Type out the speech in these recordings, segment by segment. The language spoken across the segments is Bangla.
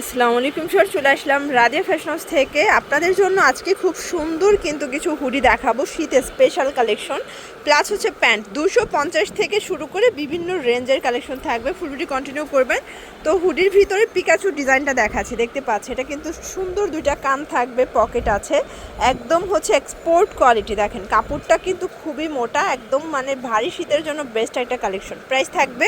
আসসালামু আলাইকুম স্যার চলে আসলাম রাদিয়া ফ্যাশন হাউস থেকে। আপনাদের জন্য আজকে খুব সুন্দর কিন্তু কিছু হুডি দেখাবো। শীতের স্পেশাল কালেকশন প্লাস হচ্ছে প্যান্ট দুশো পঞ্চাশ থেকে শুরু করে বিভিন্ন রেঞ্জের কালেকশন থাকবে। ফুল ভিডিও কন্টিনিউ করবেন। তো হুডির ভিতরে পিকাচু ডিজাইনটা দেখাচ্ছি। দেখতে পাচ্ছি এটা কিন্তু সুন্দর দুইটা কান থাকবে পকেট আছে। একদম হচ্ছে এক্সপোর্ট কোয়ালিটি দেখেন কাপড়টা কিন্তু খুবই মোটা একদম মানে ভারী শীতের জন্য বেস্ট একটা কালেকশন প্রাইস থাকবে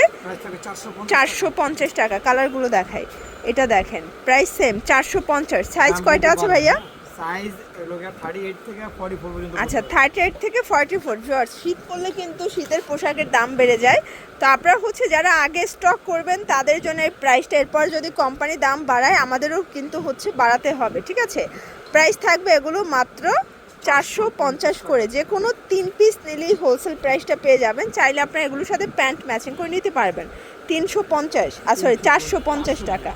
চারশো পঞ্চাশ। টাকা। কালারগুলো দেখাই। এটা দেখেন প্রাইস সেম চারশো পঞ্চাশ। সাইজ কয়টা আছে ভাইয়া? সাইজ লোকের থার্টি এইট থেকে ফর্টি ফোর পর্যন্ত আচ্ছা থার্টি এইট থেকে ফর্টি ফোর শীত পড়লে কিন্তু শীতের পোশাকের দাম বেড়ে যায়। তো আপনারা হচ্ছে যারা আগে স্টক করবেন তাদের জন্য এই প্রাইসটা এরপর যদি কোম্পানি দাম বাড়ায় আমাদেরও কিন্তু হচ্ছে বাড়াতে হবে ঠিক আছে? প্রাইস থাকবে এগুলো মাত্র চারশো পঞ্চাশ করে। যে কোনো তিন পিস নিলেই হোলসেল প্রাইসটা পেয়ে যাবেন। চাইলে আপনারা এগুলোর সাথে প্যান্ট ম্যাচিং করে নিতে পারবেন। তিনশো পঞ্চাশ আর সরি চারশো পঞ্চাশ টাকা।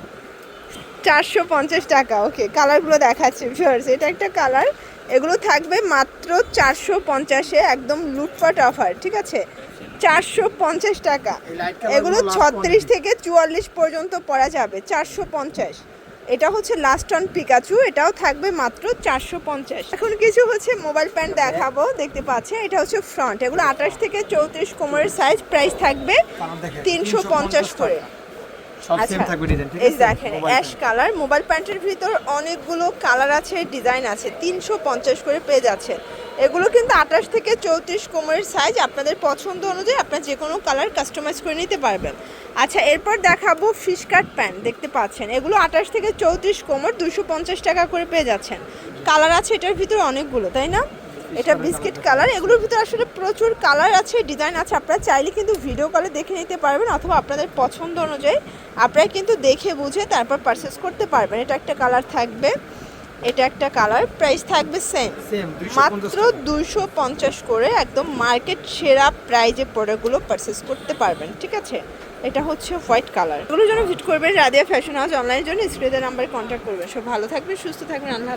চারশো পঞ্চাশ টাকা ওকে কালারগুলো দেখাচ্ছি ভিউয়ার্স এটা একটা কালার এগুলো থাকবে মাত্র চারশো পঞ্চাশে একদম লুটপাট অফার ঠিক আছে? চারশো পঞ্চাশ টাকা এগুলো ছত্রিশ থেকে চুয়াল্লিশ পর্যন্ত পরা যাবে চারশো পঞ্চাশ। এটা হচ্ছে লাস্ট অন পিকাচু এটাও থাকবে মাত্র চারশো পঞ্চাশ। এখন কিছু হচ্ছে মোবাইল প্যান্ট দেখাবো দেখতে পাচ্ছেন এটা হচ্ছে ফ্রন্ট এগুলো আঠাশ থেকে চৌত্রিশ কোমরের সাইজ প্রাইস থাকবে তিনশো পঞ্চাশ করে। এই দেখেন অ্যাশ কালার মোবাইল প্যান্টের ভিতর অনেকগুলো কালার আছে ডিজাইন আছে তিনশো পঞ্চাশ করে পেয়ে যাচ্ছে। এগুলো কিন্তু আঠাশ থেকে চৌত্রিশ কোমরের সাইজ আপনাদের পছন্দ অনুযায়ী আপনার যে কোনো কালার কাস্টমাইজ করে নিতে পারবেন। আচ্ছা এরপর দেখাবো ফিশ কাট প্যান্ট দেখতে পাচ্ছেন। এগুলো আঠাশ থেকে চৌত্রিশ কোমর দুশো পঞ্চাশ টাকা করে পেয়ে যাচ্ছেন। কালার আছে এটার ভিতরে অনেকগুলো তাই না? এটা বিস্কিট কালার। এগুলোর ভিতরে আসলে প্রচুর কালার আছে ডিজাইন আছে। আপনারা চাইলে কিন্তু ভিডিও কলে দেখে নিতে পারবেন অথবা আপনাদের পছন্দ অনুযায়ী। আপনারা কিন্তু দেখে বুঝে তারপর পারচেস করতে পারবেন। এটা একটা কালার থাকবে। এটা একটা কালার। প্রাইস থাকবে সেম মাত্র দুইশো পঞ্চাশ করে একদম মার্কেট সেরা প্রাইজে প্রোডাক্টগুলো পারচেস করতে পারবেন। ঠিক আছে? এটা হচ্ছে হোয়াইট কালার এগুলোর জন্য ভিজিট করবেন রাদিয়া ফ্যাশন হাউস অনলাইনের জন্য। স্ক্রিনের নাম্বারে কন্ট্যাক্ট করবেন। সব ভালো থাকবেন সুস্থ থাকবেন। আল্লাহ।